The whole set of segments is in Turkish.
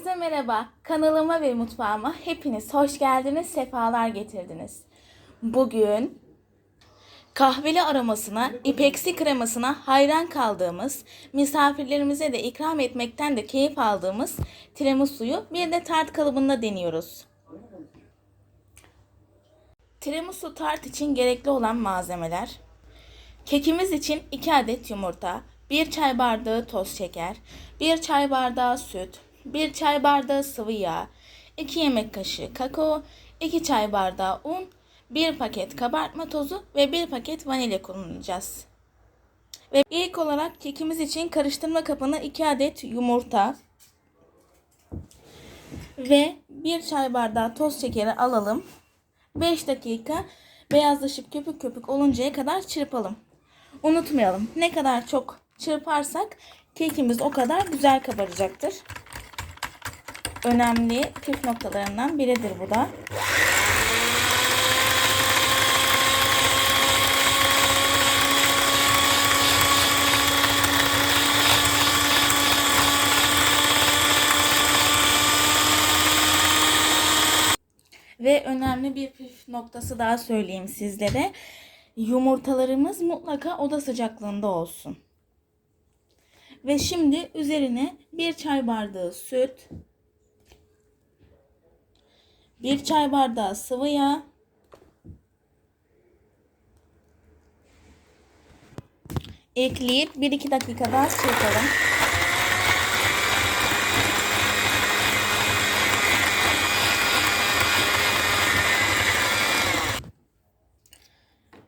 Herkese merhaba. Kanalıma ve mutfağıma hepiniz hoş geldiniz, sefalar getirdiniz. Bugün kahveli aromasına, ipeksi kremasına hayran kaldığımız, misafirlerimize de ikram etmekten de keyif aldığımız tiramisu'yu bir de tart kalıbında deniyoruz. Tiramisu tart için gerekli olan malzemeler Kekimiz için 2 adet yumurta, 1 çay bardağı toz şeker, 1 çay bardağı süt, 1 çay bardağı sıvı yağ, 2 yemek kaşığı kakao, 2 çay bardağı un, 1 paket kabartma tozu ve 1 paket vanilya kullanacağız. Ve ilk olarak kekimiz için karıştırma kabına 2 adet yumurta ve 1 çay bardağı toz şekeri alalım. 5 dakika beyazlaşıp köpük köpük oluncaya kadar çırpalım. Unutmayalım ne kadar çok çırparsak kekimiz o kadar güzel kabaracaktır. Önemli püf noktalarından biridir bu da. Ve önemli bir püf noktası daha söyleyeyim sizlere. Yumurtalarımız mutlaka oda sıcaklığında olsun. Ve şimdi üzerine bir çay bardağı süt, bir çay bardağı sıvı yağ, ekleyip 1-2 dakika daha çırpalım.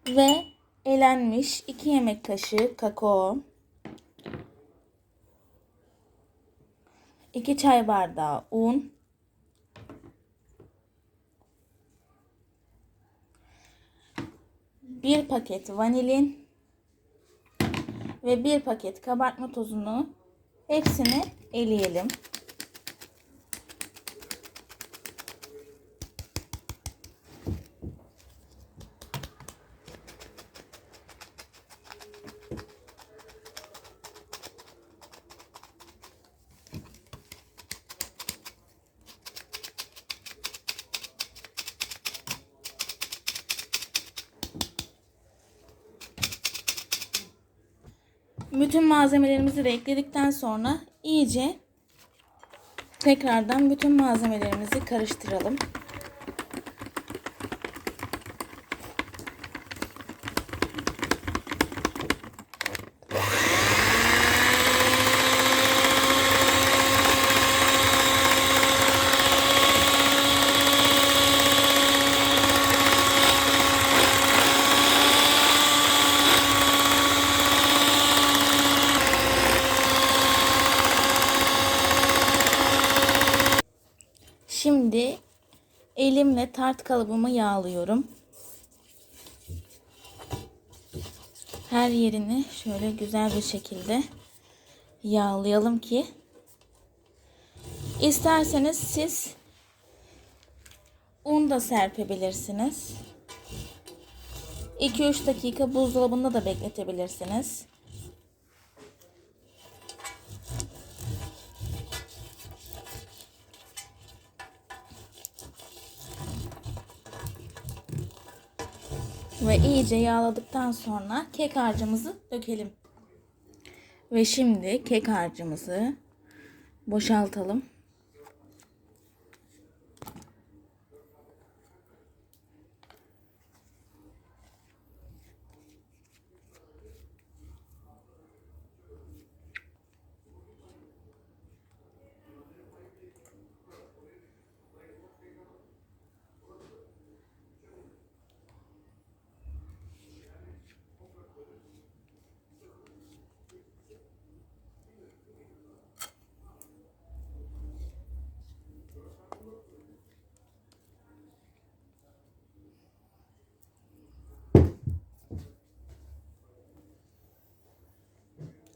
ve elenmiş 2 yemek kaşığı kakao, 2 çay bardağı un, bir paket vanilin ve bir paket kabartma tozunu hepsini eleyelim. Bütün malzemelerimizi de ekledikten sonra iyice tekrardan bütün malzemelerimizi karıştıralım. Şimdi elimle tart kalıbımı yağlıyorum. Her yerini şöyle güzel bir şekilde yağlayalım ki isterseniz siz un da serpebilirsiniz. 2-3 dakika buzdolabında da bekletebilirsiniz. Ve iyice yağladıktan sonra kek harcımızı dökelim. Ve şimdi kek harcımızı boşaltalım.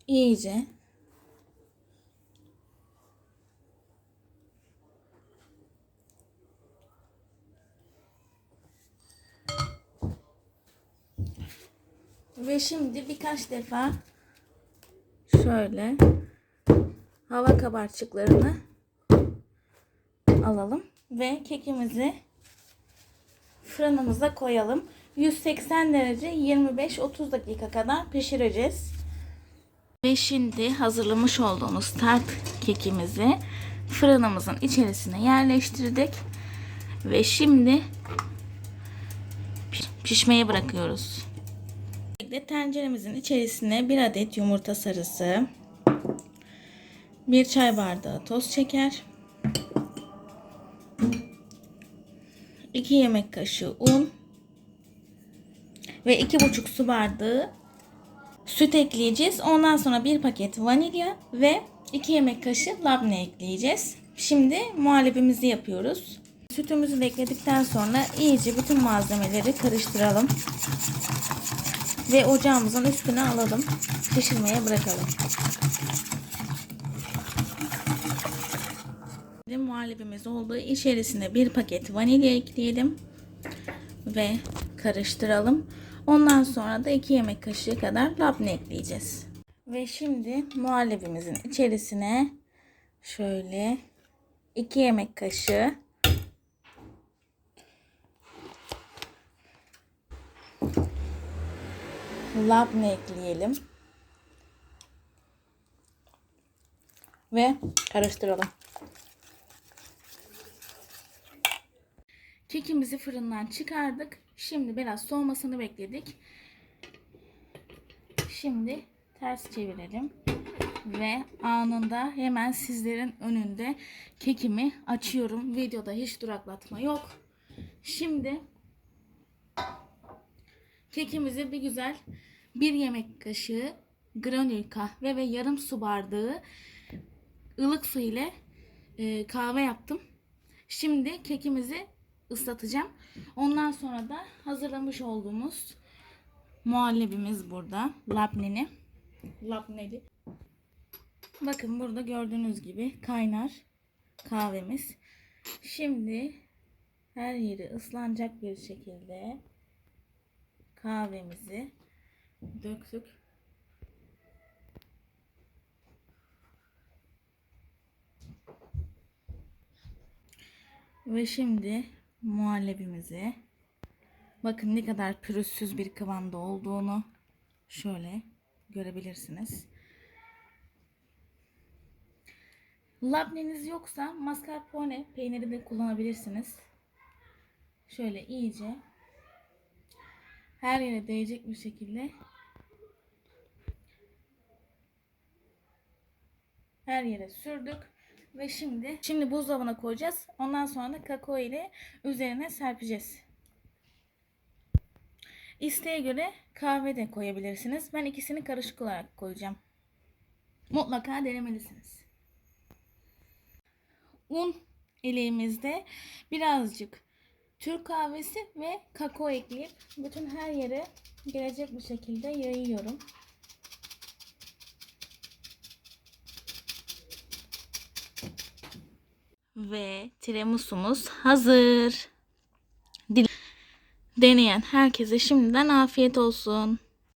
İyice ve şimdi birkaç defa şöyle hava kabarcıklarını alalım ve kekimizi fırınımıza koyalım. 180 derece 25-30 dakika kadar pişireceğiz. Ve şimdi hazırlamış olduğumuz tart kekimizi fırınımızın içerisine yerleştirdik. Ve şimdi piş- pişmeye bırakıyoruz. Tenceremizin içerisine bir adet yumurta sarısı, bir çay bardağı toz şeker, 2 yemek kaşığı un ve 2,5 su bardağı süt ekleyeceğiz. Ondan sonra bir paket vanilya ve 2 yemek kaşığı labne ekleyeceğiz. Şimdi muhallebimizi yapıyoruz. Sütümüzü de ekledikten sonra iyice bütün malzemeleri karıştıralım. Ve ocağımızın üstüne alalım. Pişirmeye bırakalım. Şimdi muhallebimiz oldu. İçerisine bir paket vanilya ekleyelim. Ve karıştıralım. Ondan sonra da 2 yemek kaşığı kadar labne ekleyeceğiz. Ve şimdi muhallebimizin içerisine şöyle 2 yemek kaşığı labne ekleyelim. Ve karıştıralım. Kekimizi fırından çıkardık. Şimdi biraz soğumasını bekledik. Şimdi ters çevirelim. Ve anında hemen sizlerin önünde kekimi açıyorum. Videoda hiç duraklatma yok. Şimdi kekimizi bir güzel bir yemek kaşığı granül kahve ve yarım su bardağı ılık su ile e, kahve yaptım. Şimdi kekimizi ıslatacağım. Ondan sonra da hazırlamış olduğumuz muhallebimiz burada. Labneli. Labneli. Bakın burada gördüğünüz gibi kaynar kahvemiz. Şimdi her yeri ıslanacak bir şekilde kahvemizi döktük. Ve şimdi muhallebimizi bakın ne kadar pürüzsüz bir kıvamda olduğunu şöyle görebilirsiniz. Labneniz yoksa mascarpone peyniri de kullanabilirsiniz. Şöyle iyice her yere değecek bir şekilde her yere sürdük ve şimdi şimdi buzdolabına koyacağız. Ondan sonra da kakao ile üzerine serpeceğiz. İsteğe göre kahve de koyabilirsiniz. Ben ikisini karışık olarak koyacağım. Mutlaka denemelisiniz. Un eleğimizde birazcık Türk kahvesi ve kakao ekleyip bütün her yere gelecek bir şekilde yayıyorum. Ve tiramisumuz hazır. Dil- Deneyen herkese şimdiden afiyet olsun.